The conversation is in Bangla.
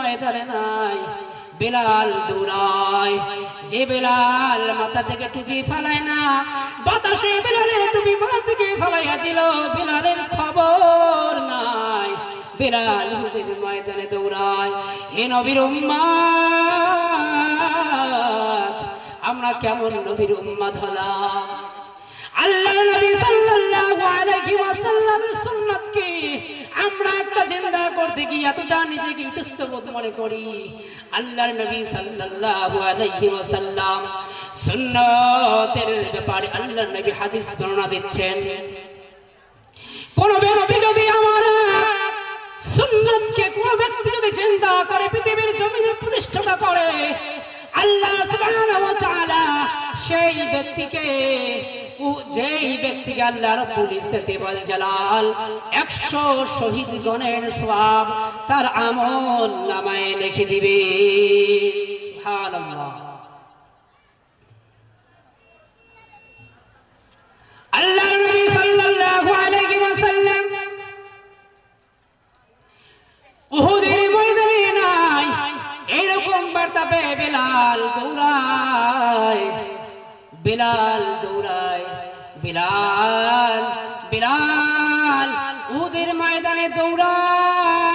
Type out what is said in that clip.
ময়দানে নাই, বেলাল দৌড়ায়। যে বেলাল মাথা থেকে টুপি ফেলায় না, বাতাসে বেলালের টুপি মাথা থেকে ফেলাইয়া দিল, বেলালের খবর নাই। বেলাল হুদের ময়দানে দৌড়ায়, হে নবীর উম্মাদ, আমরা কেমন নবীর উম্মাদ হলাম? আল্লাহ নবী সাল্লাল্লাহু আলাইহি ওয়াসাল্লামের সুন্নাতকে আমরা একটা জিন্দা এতটা নিজেকে ইতস্তবোধ মনে করি। আল্লাহর নবী সাল্লাল্লাহু আলাইহি ওয়াসাল্লাম সুন্নতের ব্যাপারে আল্লাহর নবী হাদিস বর্ণনা দিচ্ছেন। কোন ব্যক্তি যদি আমার সুন্নতকে, কোন ব্যক্তি যদি চিন্তা করে পৃথিবীর জমিনে প্রতিষ্ঠাতা করে, আল্লাহ সুবহানাহু ওয়া তাআলা সেই ব্যক্তিকে যেই ব্যক্তিকে আল্লাহ রাব্বুল জালাল 100 শহীদ গণের সওয়াব, তার আমল নামায় লিখে দিবে। আল্লাহ নাই, এরকম বেলাল দৌড়ায় বেলাল দৌড়ায়। বেলাল বিলাল উহুদের ময়দানে দৌড়ায়।